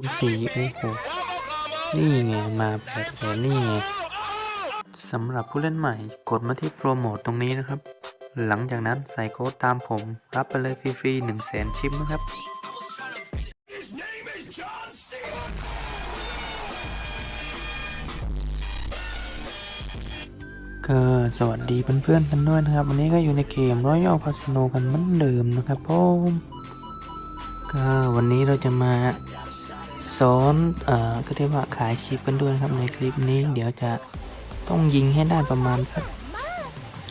คูณสี่โอ้โห นี่ไง มาแปดแสนนี่ไงสำหรับผู้เล่นใหม่กดมาที่โปรโมทตรงนี้นะครับ หลังจากนั้นใส่โค้ดตามผม รับไปเลยฟรีๆหนึ่งแสนชิปนะครับก็สวัสดีเพื่อนๆกันด้วยนะครับ วันนี้ก็อยู่ในเกม Royal Casino กันเหมือนเดิมนะครับผมก็วันนี้เราจะมา สอนเอ่อก็เรียกว่าขายชิปกันด้วยครับในคลิปนี้เดี๋ยวจะต้องยิงให้ได้ประมาณสัก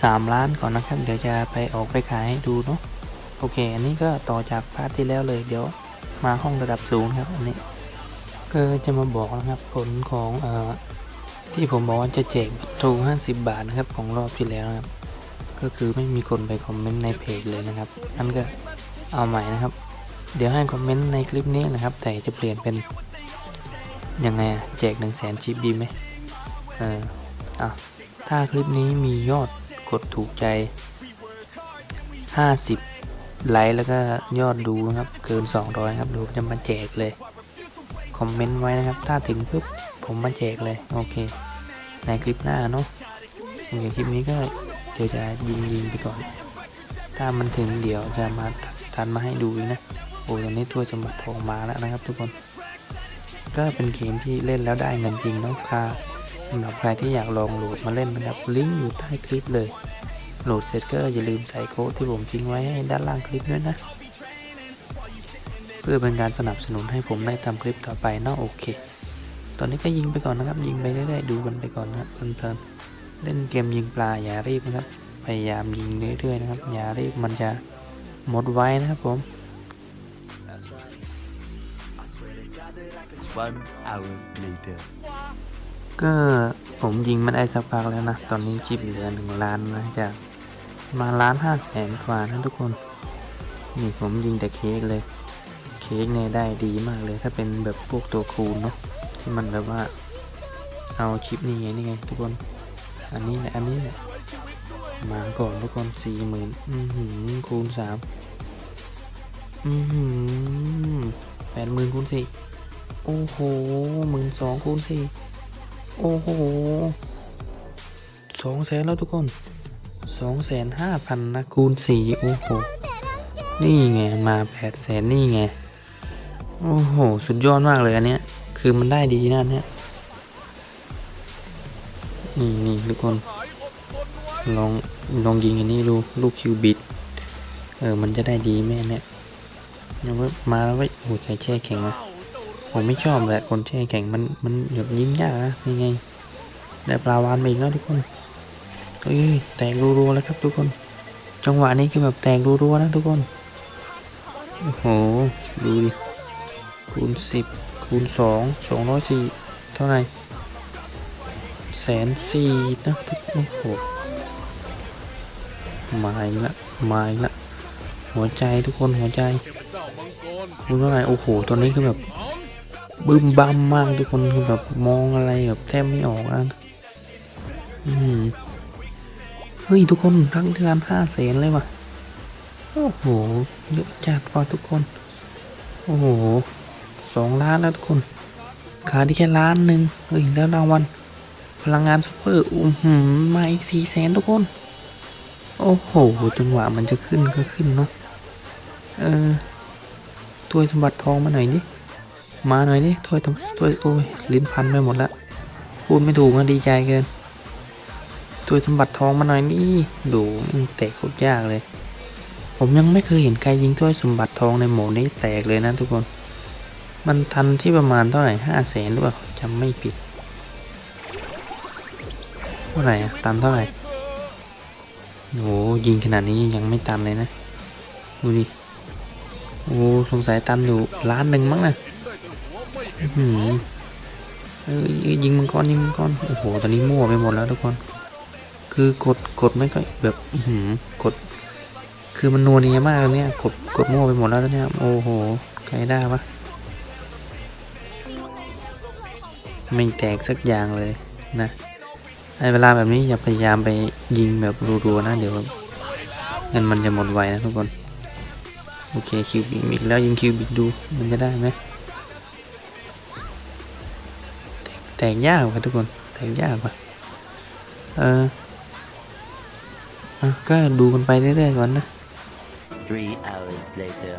สามล้านก่อนนะครับ เดี๋ยวจะไปออกไปขายให้ดูเนาะโอเค อันนี้ก็ต่อจากพาร์ทที่แล้วเลยเดี๋ยวมาห้องระดับสูงครับอันนี้ก็จะมาบอกนะครับผลของเอ่อที่ผมบอกว่าจะแจกทู50 บาทนะครับของรอบที่แล้วนะครับ ก็คือไม่มีคนไปคอมเมนต์ในเพจเลยนะครับนั่นก็เอาใหม่นะครับ เดี๋ยวให้คอมเมนต์ในคลิปนี้นะครับ แต่จะเปลี่ยนเป็น ยังไงอะแจก1 0 0 0 0แสนชิปดีไหมเอออะถ้าคลิปนี้มียอดกดถูกใจ 50 ไลค์แล้วก็ยอดดูนะครับ เกิน 200 ครับเดูจะมาแจกเลย คอมเมนต์ไว้นะครับ ถ้าถึงปุ๊บผมมาแจกเลย โอเค ในคลิปหน้าเนาะอย่างคลิปนี้ก็เดี๋ยวจะยิงยิงไปก่อน ถ้ามันถึงเดี๋ยวจะมาทันมาให้ดูอีกนะ โอ้ตอนนี้ถ้วยสมบัติทองมาแล้วนะครับทุกคน ก็เป็นเกมที่เล่นแล้วได้เงินจริงนะค่ะสำหรับใครที่อยากลองโหลดมาเล่นนะครับลิงก์อยู่ใต้คลิปเลย โหลดเสร็จก็อย่าลืมใส่โค้ดที่ผมทิ้งไว้ให้ด้านล่างคลิปด้วยนะ เพื่อเป็นการสนับสนุนให้ผมได้ทำคลิปต่อไปนะโอเค ตอนนี้ก็ยิงไปก่อนนะครับ ยิงไปเรื่อยๆดูกันไปก่อนนะเพลินๆเล่นเกมยิงปลาอย่ารีบนะครับ พยายามยิงเรื่อยๆนะครับอย่ารีบมันจะหมดไว้นะครับผม One hour later. ก็ผมยิงมันได้สักพักแล้วนะ ตอนนี้จิบเหลือหนึ่งล้านนะจากมาล้านห้าแสนกว่านะทุกคน นี่ผมยิงแต่เค้กเลย เค้กเนี่ยได้ดีมากเลย ถ้าเป็นแบบพวกตัวคูณเนาะที่มันแบบว่าเอาชิปนี่ไงนี่ไงทุกคน อันนี้แหละอันนี้แหละมาก่อนทุกคนสี่หมื่นอือหือคูณสามอือหือแปดหมื่นคูณสี่ โอ้โหหมื่นสองคูณสี่โอ้โหสองแสนแล้วทุกคนสองแสนห้าพันนะคูณสี่โอ้โห นี่ไง มาแปดแสนนี่ไง โอ้โห สุดยอดมากเลยอันเนี้ย คือมันได้ดีนะอันเนี้ยนี่นี่ทุกคน ลองลองยิงอันนี้ดูลูกคิวบิดเออ มันจะได้ดีแม่เนี่ยยังว่ามาแล้วไว้ยโอ้ยใครแช่แข็งวะ ผมไม่ชอบแหละคนแช่แข็งมันมันแบบยิ้มยากนะยังไงได้ปลาวานมาอีกแล้วทุกคนเอ้ยแตกรัวๆแล้วครับทุกคน จังหวะนี้คือแบบแตกรัวๆนะทุกคนโอ้โหดูดิคูณสิบคูณสองสองร้อยสี่เท่าไหร่แสนสี่นะทุกโอ้โหมาอีกละมาอีกละหัวใจทุกคนหัวใจคุณว่าไงโอ้โหตัวนี้คือแบบ บึ้มบั้มมากทุกคนคือแบบมองอะไรแบบแทบไม่ออกนะอืมเฮ้ยทุกคนทั้งเดือนห้าแสนเลยว่ะโอ้โหเยอะจัดว่ะทุกคน โอ้โหสองล้านแล้วทุกคนขาดที่แค่ล้านหนึ่งเฮ้ยแล้วรางวัลพลังงานซุปเปอร์อุ้มหืมมาอีกสี่แสนทุกคน โอ้โหจังหวะมันจะขึ้นก็ขึ้นเนาะเออถ้วสมบัติทองมาหน่อยดิ มาหน่อยดิถ้วยทองถ้วยโอ้ยลิ้นพันไปหมดละพูดไม่ถูกนะดีใจเกินถ้วยสมบัติทองมาหน่อยนี่ดูมันแตกโคตรยากเลย ผมยังไม่เคยเห็นใครยิงถ้วยสมบัติทองในโหมดนี้แตกเลยนะทุกคน มันทันที่ประมาณเท่าไหร่ห้าแสนหรือเปล่าจำไม่ผิดเท่าไหร่อะตันเท่าไหร่โอ้ยิงขนาดนี้ยังไม่ตันเลยนะ ดูดิ โอ้สงสัยตันอยู่ล้านหนึ่งมั้งนะ ยยิงมังกรยิงมังกรโอ้โห ตอนนี้มั่วไปหมดแล้วทุกคน คือกดกดไม่ค่อยแบบอื้อหืกด คือมันนัวเนียมากเลยเนี่ย กดกดมั่วไปหมดแล้วตอนเนี้ยโอ้โห ใครได้ปะไม่แตกสักอย่างเลยนะในเวลาแบบนี้อย่าพยายามไปยิงแบบรัวๆนะ เดี๋ยวเงินมันจะหมดไวนะทุกคน โอเคคิวบิกอีกแล้วยิงคิวบิกดูมันจะได้ไหม แตกยากว่ะทุกคน แตกยากว่ะเอออะก็ดูกันไปเรื่อยๆก่อนนะ Three hours later.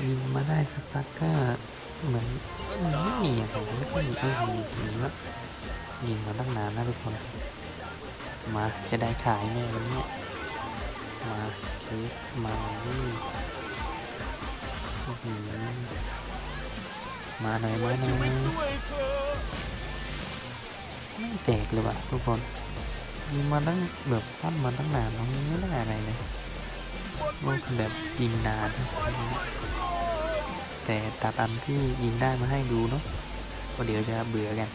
ยิงมาได้สักพักก็เหมือนมันไม่มีอะไรไม่ค่อยมีอะไรยิงแล้วยิงมาตั้งนานนะทุกคน มาจะได้ขายแม่วันเนี้ยมาซื้อมานี่อื้อหือ มาหน่อยมาหน่อยไม่แตกเลยว่ะทุกคนยิงมาตั้งแบบปั้นมาตั้งนานแล้วไม่ได้อะไรเลยมันแบบยิงนาน แต่ตัดอันที่ยิงได้มาให้ดูเนาะเพราะเดี๋ยวจะเบื่อกัน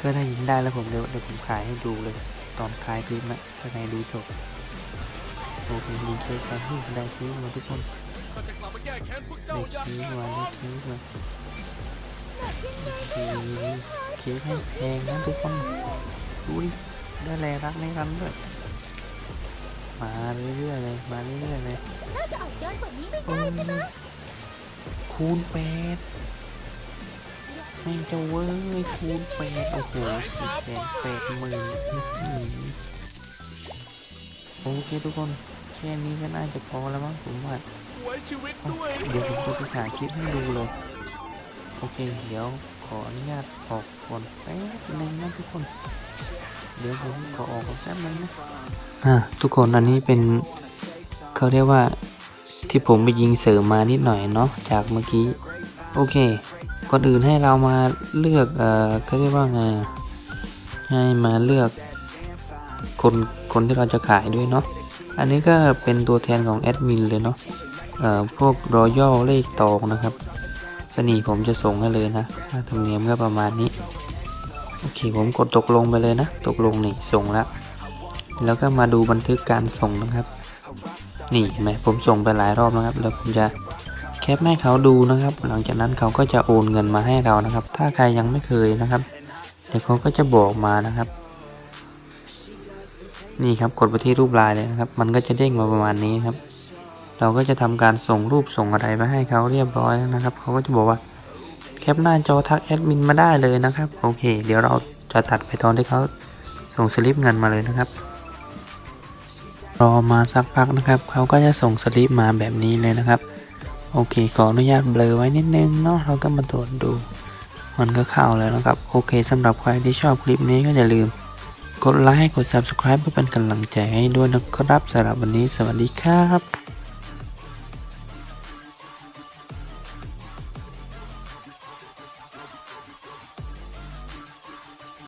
ก็ถ้ายิงได้แล้วผมเดี๋ยวเดี๋ยวผมขายให้ดูเลย ตอนท้ายคลิปนะถ้าใครดูจบโอเคยิงเค้กกันที่ได้เค้กมาทุกคน ได้เค้กมาได้เค้กมาเค้กให้แพงนะทุกคนดูดิได้แลรักในรันด้วยมาเรื่อยๆเลยมาเรื่อยๆเลยน่าจะออกย้อนกว่านี้ไม่โอ้ยคูณแปดไม่งจะเว้ยคูณแปดโอ้โหสี่แสนแปดหมื่นอื้อหือโอเคทุกคนแค่นี้ก็น่าจะพอแล้วมั้งผมว่า เอาเดี๋ยวผมจะไปถ่ายคลิปให้ดูเลย โอเค เดี๋ยวขออนุญาตออกก่อนแป๊บนึงนะทุกคน เดี๋ยวผมขอออกก่อนแป๊บนึงนะอ่าทุกคนอันนี้เป็นเขาเรียกว่าที่ผมไปยิงเสริมมานิดหน่อยเนาะจากเมื่อกี้ โอเค ก่อนอื่นให้เรามาเลือกเอ่อเขาเรียกว่าไงอะให้มาเลือกคนคนที่เราจะขายด้วยเนาะอันนี้ก็เป็นตัวแทนของแอดมินเลยเนาะเอ่อ พวกรอยัลเลขตองนะครับสนีผมจะส่งให้เลยนะค่าธรรมเนียมก็ประมาณนี้ โอเคผมกดตกลงไปเลยนะ ตกลงนี่ส่งแล้วแล้วก็มาดูบันทึกการส่งนะครับ นี่เห็นไหมผมส่งไปหลายรอบนะครับ แล้วผมจะแคปให้เขาดูนะครับ หลังจากนั้นเขาก็จะโอนเงินมาให้เรานะครับ ถ้าใครยังไม่เคยนะครับเดี๋ยวเขาก็จะบอกมานะครับ นี่ครับกดไปที่รูปลายเลยนะครับ มันก็จะเด้งมาประมาณนี้ครับ เราก็จะทำการส่งรูปส่งอะไรไปให้เขาเรียบร้อยนะครับ เขาก็จะบอกว่าแคปหน้าจอทักแอดมินมาได้เลยนะครับโอเค เดี๋ยวเราจะตัดไปตอนที่เขาส่งสลิปเงินมาเลยนะครับ รอมาสักพักนะครับ เขาก็จะส่งสลิปมาแบบนี้เลยนะครับ โอเค ขออนุญาตเบลอไว้นิดนึงเนาะเราก็มาตรวจดูมันก็เข้าแล้วนะครับ โอเคสำหรับใครที่ชอบคลิปนี้ก็อย่าลืม กดไลค์กด subscribe เพื่อเป็นกำลังใจให้ด้วยนะครับสำหรับวันนี้สวัสดีครับ